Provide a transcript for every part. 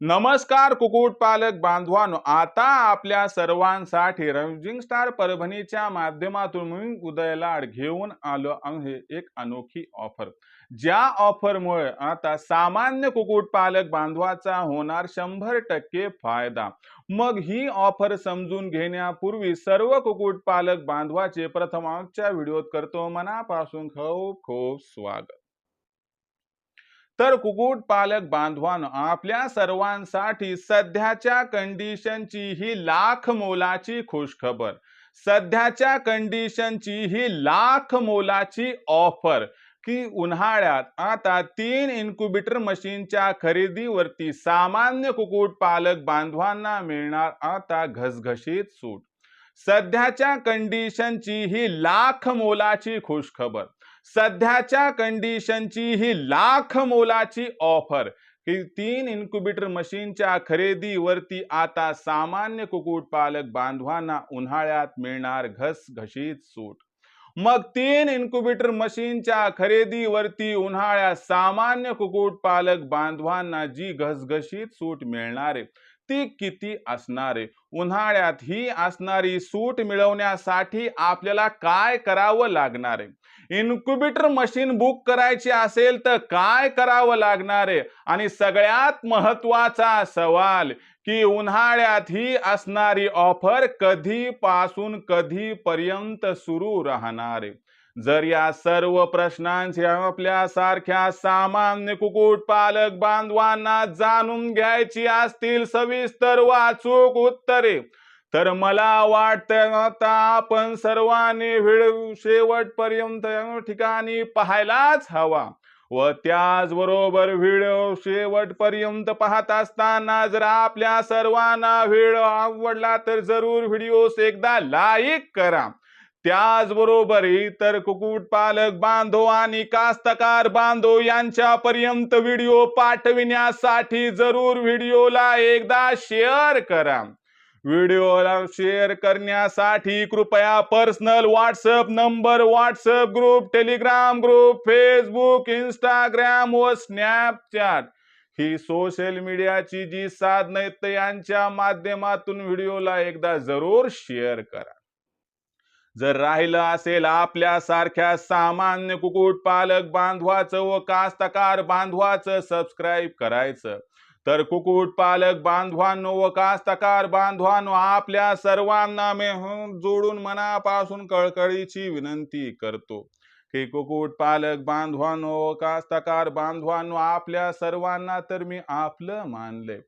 नमस्कार कुक्कुटपालक बांधवांनो. आता आपल्या सर्वांसाठी रंजिंग स्टार परभणीच्या माध्यमातून मी उदयलाड घेऊन आलो आहे. एक अनोखी ऑफर. ज्या ऑफरमुळे आता सामान्य कुक्कुटपालक बांधवाचा होणार शंभर टक्के फायदा. मग ही ऑफर समजून घेण्यापूर्वी सर्व कुक्कुटपालक बांधवाचे प्रथम आजच्या व्हिडिओत करतो. मनापासून खूप खूप स्वागत. तर कुक्कुट पालक बांधवानं आपल्या सर्वांसाठी सध्याच्या कंडिशनची ही लाख मोलाची खुशखबर. सध्याच्या कंडिशनची ही लाख मोलाची ऑफर की उन्हाळ्यात आता तीन इन्क्युबेटर मशीनच्या खरेदीवरती सामान्य कुक्कुट पालक बांधवांना मिळणार आता घसघशीत सूट. सध्याच्या कंडिशनची ही लाख मोलाची खुशखबर. सध्याच्या कंडिशनची ही लाख मोलाची ऑफर की तीन इन्क्युबेटर मशीनच्या खरेदीवरती आता सामान्य कुक्कुटपालक बांधवांना उन्हाळ्यात मिळणार घसघशीत सूट. मग तीन इन्क्युबेटर मशीनच्या खरेदीवरती उन्हाळ्यात सामान्य कुक्कुट पालक बांधवांना जी घसघशीत सूट मिळणार आहे ती किती असणार? आहे उन्हाळ्यात ही असणारी सूट मिळवण्यासाठी आपल्याला काय करावं लागणार? आहे इन्क्युबेटर मशीन बुक करायची असेल तर काय करावं लागणार आहे? आणि सगळ्यात महत्त्वाचा सवाल की उन्हाळ्यात ही असणारी ऑफर कधीपासून कधीपर्यंत सुरू राहणार आहे? जर या सर्व प्रश्नांची आपल्या सारख्या सामान्य कुकुट पालक बांधवांना जाणून घ्यायची असतील सविस्तर वाचूक उत्तरे. तर मला वाटतं आता आपण सर्वांनी व्हिडिओ शेवटपर्यंत ठिकाणी पाहायलाच हवा. व त्याचबरोबर व्हिडिओ शेवटपर्यंत पाहत असताना जर आपल्या सर्वांना व्हिडिओ आवडला तर जरूर व्हिडिओस एकदा लाईक करा. त्याचबरोबर इतर कुक्कुटपालक बांधव आणि कास्तकार बांधव यांच्यापर्यंत व्हिडिओ पाठविण्यासाठी जरूर व्हिडिओला एकदा शेअर करा. व्हिडिओला शेअर करण्यासाठी कृपया personal WhatsApp number WhatsApp group Telegram group Facebook Instagram व स्नॅपचॅट ही सोशल मीडियाची जी साधन आहेत यांच्या माध्यमातून व्हिडिओला एकदा जरूर शेअर करा. जर राहिलं असेल आपल्या सारख्या सामान्य कुकुट पालक बांधवाचं व कास्तकार बांधवाचं सबस्क्राईब करायचं तर कुक्कुट पालक बांधवांनो व कास्तकार बांधवांनो आपल्या सर्वांना मेहून जोडून मनापासून कळकळीची विनंती करतो की कुक्कुट पालक बांधवांनो व कास्तकार बांधवांनो आपल्या सर्वांना तर मी आपलं मानले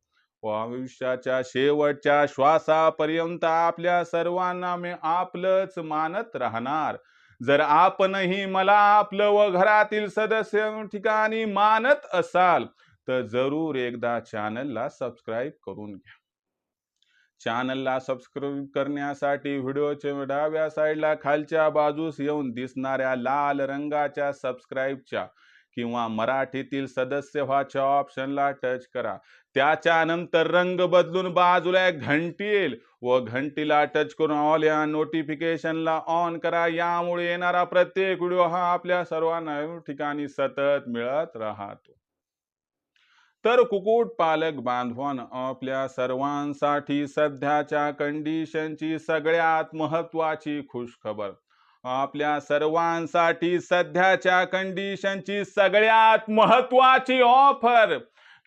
व आयुष्याच्या शेवटच्या श्वासापर्यंत आपल्या सर्वांना मी आपलंच मानत राहणार. जर आपणही मला आपलं व घरातील सदस्य ठिकाणी मानत असाल तर जरूर एकदा चॅनलला सबस्क्राईब करून घ्या. चॅनलला सबस्क्राईब करण्यासाठी व्हिडिओच्या डाव्या साईडला खालच्या बाजूस येऊन दिसणाऱ्या लाल रंगाच्या सबस्क्राईबच्या किंवा मराठीतील सदस्य व्हाच्या ऑप्शनला टच करा. त्याच्यानंतर रंग बदलून बाजूला एक घंटी येईल व घंटीला टच करून ऑल या नोटिफिकेशनला ऑन करा. यामुळे येणारा प्रत्येक व्हिडिओ हा आपल्या सर्वांना ठिकाणी सतत मिळत राहतो. तर कुक्कुटपालक बांधवान आपल्या सर्वांसाठी सध्याच्या कंडिशनची सगळ्यात महत्वाची खुशखबर. आपल्या सर्वांसाठी सध्याच्या कंडिशनची सगळ्यात महत्वाची ऑफर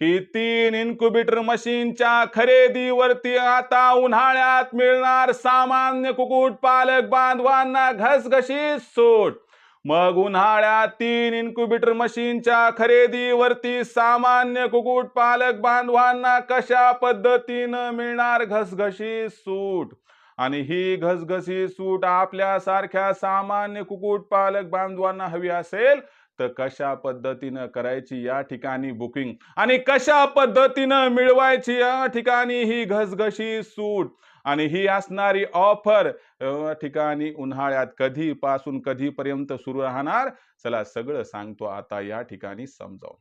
की तीन इन्क्युबेटर मशीनच्या खरेदीवरती आता उन्हाळ्यात मिळणार सामान्य कुक्कुटपालक बांधवांना घसघशीत सूट. मग उन्हाळ्यात तीन इन्क्युबेटर मशीनच्या खरेदीवरती सामान्य कुक्कुट पालक बांधवांना कशा पद्धतीनं मिळणार घसघशी सूट? आणि ही घसघशी सूट आपल्या सारख्या सामान्य कुक्कुट पालक बांधवांना हवी असेल तर कशा पद्धतीनं करायची या ठिकाणी बुकिंग आणि कशा पद्धतीनं मिळवायची या ठिकाणी ही घसघशी सूट? आणि ही असणारी ऑफर ठिकाणी उन्हाळ्यात कधीपासून कधीपर्यंत सुरू राहणार? चला सगळं सांगतो आता या ठिकाणी समजावून.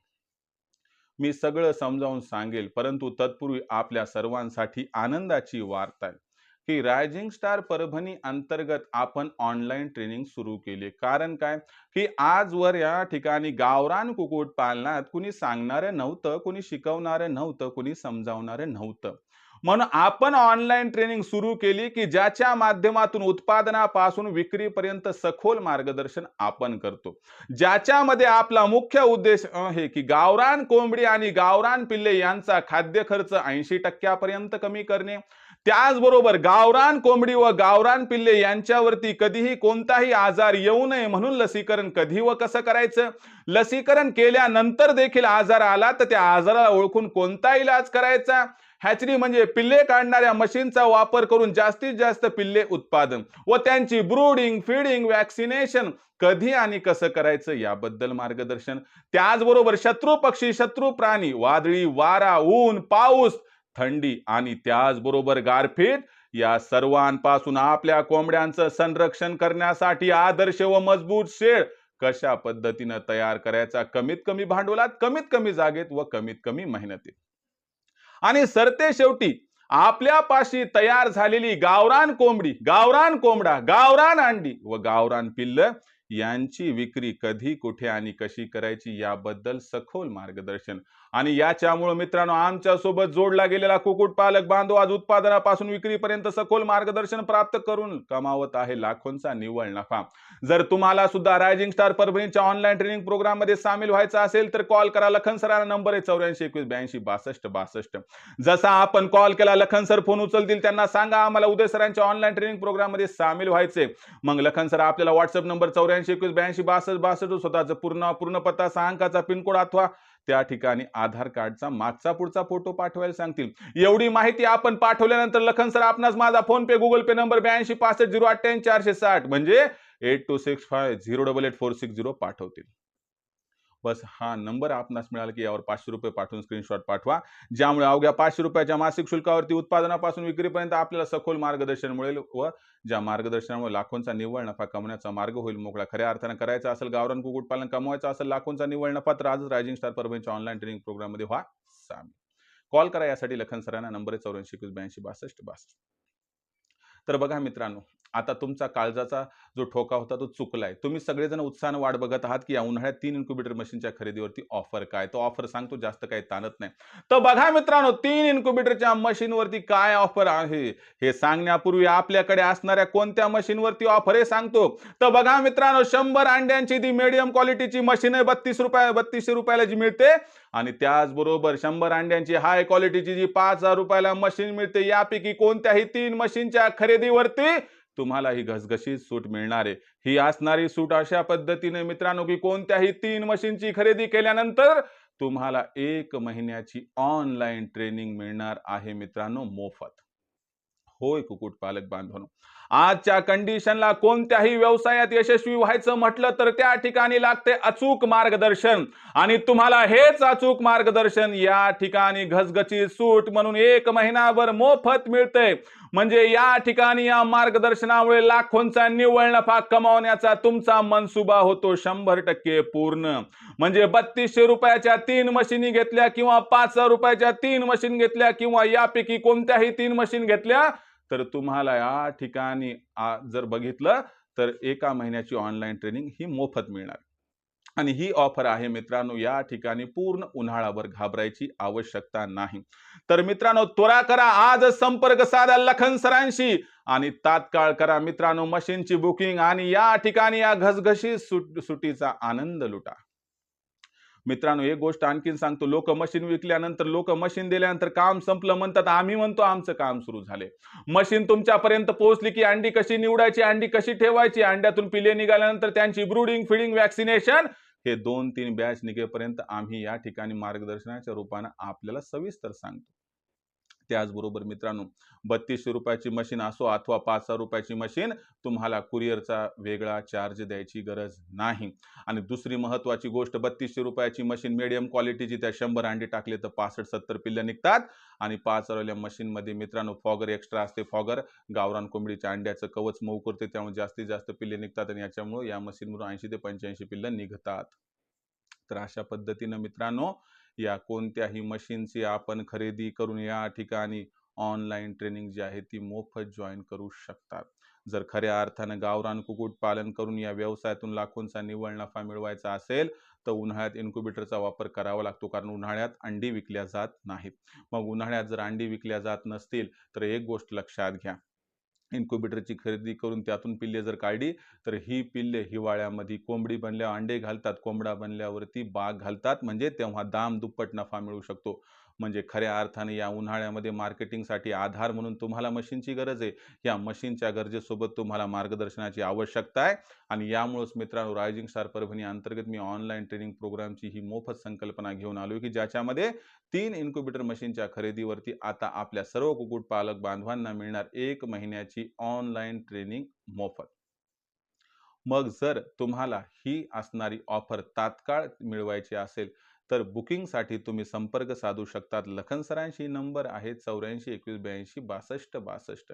मी सगळं समजावून सांगेल परंतु तत्पूर्वी आपल्या सर्वांसाठी आनंदाची वार्ता आहे. की रायझिंग स्टार परभणी अंतर्गत आपण ऑनलाईन ट्रेनिंग सुरू केली. कारण काय? की आजवर या ठिकाणी गावरान कुक्कुट पालनात कुणी सांगणारं नव्हतं कुणी शिकवणारं नव्हतं कुणी समजावणारं नव्हतं. म्हणून आपण ऑनलाईन ट्रेनिंग सुरू केली की ज्याच्या माध्यमातून उत्पादनापासून विक्रीपर्यंत सखोल मार्गदर्शन आपण करतो. ज्याच्यामध्ये आपला मुख्य उद्देश आहे की गावरान कोंबडी आणि गावरान पिल्ले यांचा खाद्य खर्च ऐंशी टक्क्यापर्यंत कमी करणे त्याचबरोबर गावरान कोंबडी व गावरान पिल्ले यांच्यावरती कधीही कोणताही आजार येऊ नये म्हणून लसीकरण कधी व कसं करायचं? लसीकरण केल्यानंतर देखील आजार आला तर त्या आजाराला ओळखून कोणता इलाज करायचा? हॅचरी म्हणजे पिल्ले काढणाऱ्या मशीनचा वापर करून जास्तीत जास्त पिल्ले उत्पादन व त्यांची ब्रूडिंग फीडिंग वॅक्सिनेशन कधी आणि कसं करायचं याबद्दल मार्गदर्शन. त्याचबरोबर शत्रू पक्षी शत्रू प्राणी वादळी वारा ऊन पाऊस थंडी आणि त्याचबरोबर गारपीट या सर्वांपासून आपल्या कोंबड्यांचं संरक्षण करण्यासाठी आदर्श व मजबूत शेड कशा पद्धतीनं तयार करायचा? कमीत कमी भांडवलात कमीत कमी जागेत व कमीत कमी मेहनतीत. आणि सरते शेवटी आपल्यापाशी तयार झालेली गावरान कोंबडी गावरान कोंबडा गावरान अंडी व गावरान पिल्ल यांची विक्री कधी कुठे आणि कशी करायची याबद्दल सखोल मार्गदर्शन. आणि याच्यामुळे मित्रांनो आमच्यासोबत जोडला गेलेला कुक्कुट पालक बांधव आज उत्पादनापासून विक्रीपर्यंत सखोल मार्गदर्शन प्राप्त करून कमावत आहे लाखोंचा निव्वळ नफा. जर तुम्हाला सुद्धा रायझिंग स्टार परभणीच्या ऑनलाईन ट्रेनिंग प्रोग्राममध्ये सामील व्हायचं असेल तर कॉल करा लखन सरांना नंबर आहे चौऱ्याऐंशी एकवीस ब्याऐंशी बासष्ट बासष्ट. जसा आपण कॉल केला लखन सर फोन उचलतील त्यांना सांगा आम्हाला उदय सरांच्या ऑनलाईन ट्रेनिंग प्रोग्राममध्ये सामील व्हायचे मग लखन सर आपल्याला व्हॉट्सअप नंबर चौऱ्याऐंशी एकवीस ब्याऐंशी बासष्ट बासष्ट स्वतःचं पूर्ण पूर्ण पत्ता सहा अंकाचा पिनकोड अथवा त्या ठिकाणी आधार कार्डचा मागचा पुढचा फोटो पाठवायला सांगतील. एवढी माहिती आपण पाठवल्यानंतर लखन सर आपणास माझा फोन पे गुगल पे नंबर ब्याऐंशी पासष्ट झिरो अठ्ठ्याऐंशी चारशे साठ म्हणजे eight two six five zero double eight four six zero पाठवतील. बस हा नंबर आपणास मिळाला की यावर पाचशे रुपये पाठवून स्क्रीनशॉट पाठवा. ज्यामुळे अवघ्या पाचशे रुपयाच्या मासिक शुल्कावरती उत्पादनापासून विक्रीपर्यंत आपल्याला सखोल मार्गदर्शन मिळेल व ज्या मार्गदर्शनामुळे लाखोंचा निव्वळ नफा कमवण्याचा मार्ग होईल. मोकळा खऱ्या अर्थानं करायचा असेल गावरान कुक्कुटपालन कमवायचं असेल लाखोंचा निव्वळ नफा तर आजच रायझिंग स्टार परभणीच्या ऑनलाईन ट्रेनिंग प्रोग्राममध्ये व्हा सामील. कॉल करा यासाठी लखन सरांना. नंबर आहे चौऱ्याऐंशी एकवीस ब्याऐंशी बासष्ट बासष्ट. तर बघा मित्रांनो आता तुमचा काळजाचा जो ठोका होता तो चुकलाय. तुम्ही सगळेजण उत्साहानं वाट बघत आहात की या उन्हाळ्यात तीन इन्क्युबेटर मशीनच्या खरेदीवरती ऑफर काय? तो ऑफर सांगतो जास्त काही ताणत नाही. तर बघा मित्रांनो तीन इन्क्युबेटरच्या मशीनवरती काय ऑफर आहे? हे सांगण्यापूर्वी आपल्याकडे असणाऱ्या कोणत्या मशीनवरती ऑफर हे सांगतो. तर बघा मित्रांनो शंभर अंड्यांची ती मिडियम क्वालिटीची मशीन आहे बत्तीस रुपया बत्तीसशे रुपयाला जी मिळते. आणि त्याचबरोबर शंभर अंड्यांची हाय क्वालिटीची जी पाच हजार रुपयाला मशीन मिळते यापैकी कोणत्याही तीन मशीनच्या खरेदीवरती तुम्हाला ही घसघशीत सूट मिळणार. आहे ही असणारी सूट अशा पद्धतीने मित्रांनो की कोणत्याही तीन मशीनची खरेदी केल्यानंतर तुम्हाला एक महिन्याची ऑनलाईन ट्रेनिंग मिळणार आहे मित्रांनो मोफत. होय कुक्कुटपालक बांधवांनो. आजच्या कंडिशनला कोणत्याही व्यवसायात यशस्वी व्हायचं म्हटलं तर त्या ठिकाणी लागते अचूक मार्गदर्शन. आणि तुम्हाला हेच अचूक मार्गदर्शन या ठिकाणी घसघची सूट म्हणून एक महिनाभर मोफत मिळते. म्हणजे या ठिकाणी या मार्गदर्शनामुळे लाखोंचा निव्वळ नफा कमावण्याचा तुमचा मनसुबा होतो शंभर टक्के पूर्ण. म्हणजे बत्तीसशे रुपयाच्या तीन मशीनी घेतल्या किंवा पाच हजार रुपयाच्या तीन मशीन घेतल्या किंवा यापैकी कोणत्याही तीन मशीन घेतल्या तर तुम्हाला या ठिकाणी जर बघितलं तर एका महिन्याची ऑनलाईन ट्रेनिंग ही मोफत मिळणार. आणि ही ऑफर आहे मित्रांनो या ठिकाणी पूर्ण उन्हाळावर घाबरायची आवश्यकता नाही. तर मित्रांनो त्वरा करा आज संपर्क साधा लखन सरांशी. आणि तात्काळ करा मित्रांनो मशीनची बुकिंग आणि या ठिकाणी या घसघशी सुट सुटीचा आनंद लुटा. मित्रांनो एक गोष्ट आणखीन सांगतो. लोक मशीन विकल्यानंतर लोक मशीन दिल्यानंतर काम संपलं म्हणतात आम्ही म्हणतो आमचं काम सुरू झाले मशीन तुमच्यापर्यंत पोहोचली की अंडी कशी निवडायची अंडी कशी ठेवायची? अंड्यातून पिले निघाल्यानंतर त्यांची ब्रुडिंग फिडिंग वॅक्सिनेशन हे दोन तीन बॅच निघेपर्यंत आम्ही या ठिकाणी मार्गदर्शनाच्या रूपानं आपल्याला सविस्तर सांगतो. त्याचबरोबर मित्रांनो बत्तीसशे रुपयाची मशीन असो अथवा पाच हजार रुपयाची मशीन तुम्हाला कुरिअरचा वेगळा चार्ज द्यायची गरज नाही. आणि दुसरी महत्वाची गोष्ट बत्तीसशे रुपयाची मशीन मिडियम क्वालिटीची त्या शंभर अंडी टाकले तर पासष्ट सत्तर पिल्लं निघतात. आणि पाच हजारवाल्या मशीनमध्ये मित्रांनो फॉगर एक्स्ट्रा असते फॉगर. गावरान कोंबडीच्या अंड्याचं कवच मऊ करते त्यामुळे जास्तीत जास्त पिल्ले निघतात आणि याच्यामुळे या मशीनमधून ऐंशी ते पंच्याऐंशी पिल्लं निघतात. तर अशा पद्धतीनं मित्रांनो या कोणत्याही मशीनची आपण खरेदी करून या ठिकाणी ऑनलाईन ट्रेनिंग जी आहे ती मोफत जॉईन करू शकतात. जर खऱ्या अर्थानं गावरान कुक्कुटपालन करून या व्यवसायातून लाखोंचा निव्वळ नफा मिळवायचा असेल तर उन्हाळ्यात इन्क्युबेटरचा वापर करावा लागतो कारण उन्हाळ्यात अंडी विकल्या जात नाहीत. मग उन्हाळ्यात जर अंडी विकल्या जात नसतील तर एक गोष्ट लक्षात घ्या. इन्क्युबेटरची खरेदी करून त्यातून पिल्ले जर काढली तर ही पिल्ले हिवाळ्यामध्ये कोंबडी बनल्यावर अंडे घालतात कोंबडा बनल्यावरती बाग घालतात. म्हणजे तेव्हा दाम दुप्पट नफा मिळू शकतो. म्हणजे खऱ्या अर्थाने या उन्हाळ्यामध्ये मार्केटिंगसाठी आधार म्हणून तुम्हाला मशीनची गरज आहे. या मशीनच्या गरजेसोबत तुम्हाला मार्गदर्शनाची आवश्यकता आहे. आणि यामुळेच मित्रांनो रायझिंग स्टार परभणी अंतर्गत मी ऑनलाईन ट्रेनिंग प्रोग्रामची ही मोफत संकल्पना घेऊन आलो की ज्याच्यामध्ये तीन इन्क्युबेटर मशीनच्या खरेदीवरती आता आपल्या सर्व कुक्कुटपालक बांधवांना मिळणार एक महिन्याची ऑनलाईन ट्रेनिंग मोफत. मग जर तुम्हाला ही असणारी ऑफर तात्काळ मिळवायची असेल तर बुकिंगसाठी तुम्ही संपर्क साधू शकतात. लखन सरांशी नंबर आहे चौऱ्याऐंशी एकवीस ब्याऐंशी बासष्ट बासष्ट.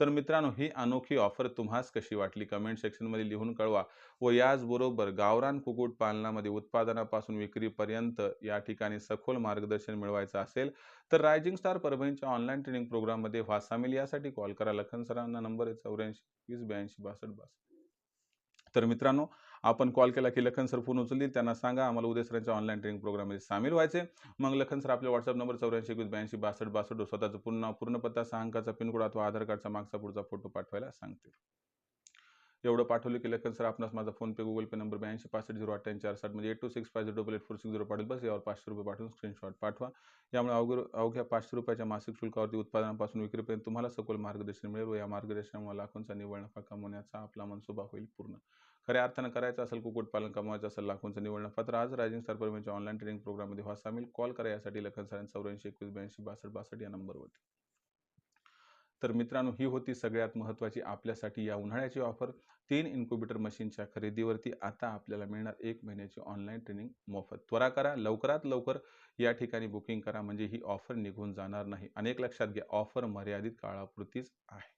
तर मित्रांनो ही अनोखी ऑफर तुम्हास कशी वाटली? कमेंट सेक्शनमध्ये लिहून कळवा व याचबरोबर गावरान कुक्कुटपालनामध्ये उत्पादनापासून विक्रीपर्यंत या ठिकाणी सखोल मार्गदर्शन मिळवायचं असेल तर रायझिंग स्टार परभणीच्या ऑनलाईन ट्रेनिंग प्रोग्राममध्ये व्हा. सामील यासाठी कॉल करा. लखन सरांना नंबर आहे चौऱ्याऐंशी वीस ब्याऐंशी बासष्ट बासष्ट. तर मित्रांनो आपण कॉल केला की लखन सर फोन उचलतील. त्यांना सांगा आम्हाला उद्या सरांच्या ऑनलाईन ट्रेनिंग प्रोग्राममध्ये सामील व्हायचे. मग लखन सर आपल्या व्हॉट्सअप नंबर चौऱ्याऐंशी एकवीस ब्याऐंशी बासष्ट बासष्ट स्वतःचं पूर्ण पूर्ण पत्ता सहा अंकाचा पिनकोड अथवा आधार कार्डचा मागचा पुढचा फोटो पाठवायला सांगतील. एवढं पाठवलं की लखन सर आपणास माझा फोन पे गुगल पे नंबर ब्याऐंशी पासष्ट झिरो अठ्ठ्याऐंशी चार साठ म्हणजे eight two six five zero double eight four six zero पाठवलं बस यावर पाचशे रुपये पाठवून स्क्रीनशॉट पाठवा. यामुळे अवघ अवघ्या पाचशे रुपयाच्या मासिक शुल्कावरती उत्पादनापासून विक्रीपर्यंत तुम्हाला सखोल मार्गदर्शन मिळेल व या मार्गदर्शनामुळे लाखोंचा निव्वळ नफा कमवण्याचा आपला मनसुबा होईल पूर्ण. खऱ्या अर्थानं करायचं असेल कुक्कुटपालन कमवायचं असेल लाखोंचं निवड नफा तर आज रायझिंग स्टार परमेच्या ऑनलाईन ट्रेनिंग प्रोग्राममध्ये व्हा सामील. कॉल करा यासाठी लखन सरांनी चौऱ्याऐंशी एकवीस ब्याऐंशी बासष्ट बासष्ट या नंबरवरती तर मित्रांनो ही होती सगळ्यात महत्त्वाची आपल्यासाठी या उन्हाळ्याची ऑफर तीन इन्क्युबेटर मशीनच्या खरेदीवरती आता आपल्याला मिळणार एक महिन्याची ऑनलाईन ट्रेनिंग मोफत. त्वरा करा लवकरात लवकर या ठिकाणी बुकिंग करा म्हणजे ही ऑफर निघून जाणार नाही. अनेक लक्षात घ्या ऑफर मर्यादित काळापुरतीच आहे.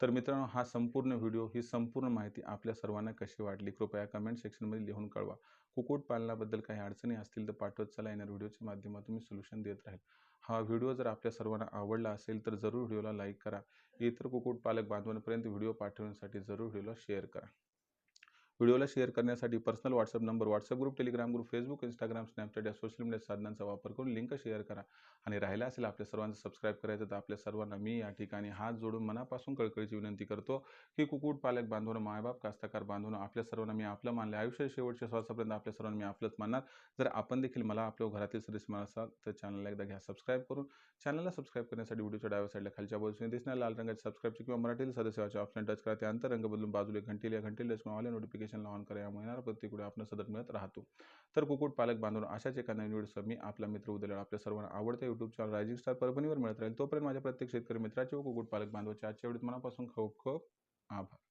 तर मित्रांनो हा संपूर्ण व्हिडिओ ही संपूर्ण माहिती आपल्या सर्वांना कशी वाटली? कृपया कमेंट सेक्शनमध्ये लिहून कळवा. कुक्कुटपालनाबद्दल काही अडचणी असतील तर पाठवत चला. येणार व्हिडिओच्या माध्यमातून मी सोल्युशन देत राहील. हा व्हिडिओ जर आपल्या सर्वांना आवडला असेल तर जरूर व्हिडिओला लाईक करा. इतर कुक्कुटपालक बांधवांपर्यंत व्हिडिओ पाठवण्यासाठी जरूर व्हिडिओला शेअर करा. व्हिडिओला शेअर करण्यासाठी personal WhatsApp number WhatsApp group Telegram group Facebook Instagram Snapchat या सोशल मीडिया साधनांचा वापर करून लिंक शेअर करा आणि राहिला असेल आपल्या सर्वांचं सबस्क्राईब करायचं तर आपल्या सर्वांना मी या ठिकाणी हात जोडून मनापासून कळकळीची विनंती करतो की कुक्कुटपालक बांधवणं मायबाप कास्तकार बांधवणं आपल्या सर्वांना मी आपलं मानले आयुष्य शेवटच्या श्वासापर्यंत आपल्या सर्वांना मी आपलंच मानणार. जर आपण देखील मला आपल्या घरातील सदस्य मानत असाल तर चॅनलला एकदा घ्या सबस्क्राईब करून. चॅनलला सबस्क्राईब करण्यासाठी व्हिडिओच्या डाव्या साईडला खालच्या बाजूने दिसणार लाल रंगाचे सबस्क्राईबचे किंवा मराठीतील सदस्याचे ऑप्शन टच करा. त्यानंतर रंग बदलून बाजूला घंटील या घंटील ऑल नोटिफिकेशनला ऑन करा यामुळे येणार प्रत्येक आपलं सतत मिळत राहतो. तर कुकुट पालक बांधून अशाच एका नवीन व्हिडिओसह मी आपला मित्र उदयला आपल्या सर्वांना आवडत्या युट्यूब चॅनल रायझिंग स्टार परभणीवर मिळत राहील. तोपर्यंत माझ्या प्रत्येक शेतकरी मित्राचे व कुकुट पालक बांधवाचे आजच्या वेळेत मनापासून खूप खूप आभार.